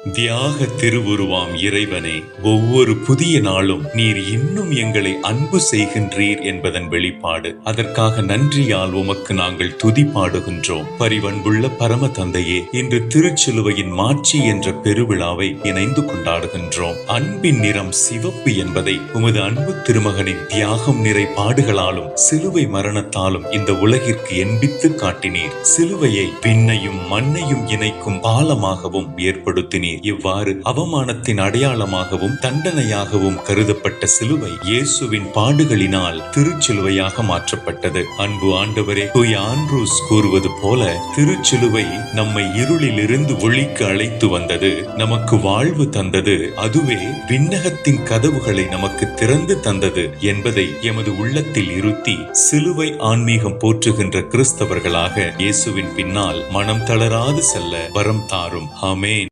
தியாக திருவுருவாம் இறைவனே ஒவ்வொரு புதிய நாளும் நீர் இன்னும் எங்களை அன்பு செய்கின்றீர் என்பதன் வெளிப்பாடு. அதற்காக நன்றியால் உமக்கு நாங்கள் துதி பாடுகின்றோம். பரிவன்புள்ள பரம தந்தையே இன்று திருச்சிலுவையின் மாட்சி என்ற பெருவிழாவை இணைந்து கொண்டாடுகின்றோம். அன்பின் நிறம் சிவப்பு என்பதை உமது அன்பு திருமகனின் தியாகம் நிறை பாடுகளாலும் சிலுவை மரணத்தாலும் இந்த உலகிற்கு எண்பித்து காட்டினீர். சிலுவையை விண்ணையும் மண்ணையும் இணைக்கும் பாலமாகவும் ஏற்படுத்தினீர். இவ்வாறு அவமானத்தின் அடையாளமாகவும் தண்டனையாகவும் கருதப்பட்ட சிலுவை இயேசுவின் பாடுகளினால் திருச்சிலுவையாக மாற்றப்பட்டது. அன்பு ஆண்டவரே தூய ஆண்ட்ரூஸ் கூறுவது போல திருச்சிலுவை நம்மை இருளிலிருந்து ஒளிக்கு அழைத்து வந்தது நமக்கு வாழ்வு தந்தது அதுவே விண்ணகத்தின் கதவுகளை நமக்கு திறந்து தந்தது என்பதை எமது உள்ளத்தில் இருத்தி சிலுவை ஆன்மீகம் போற்றுகின்ற கிறிஸ்தவர்களாக இயேசுவின் பின்னால் மனம் தளராது செல்ல வரம் தாரும். ஆமென்.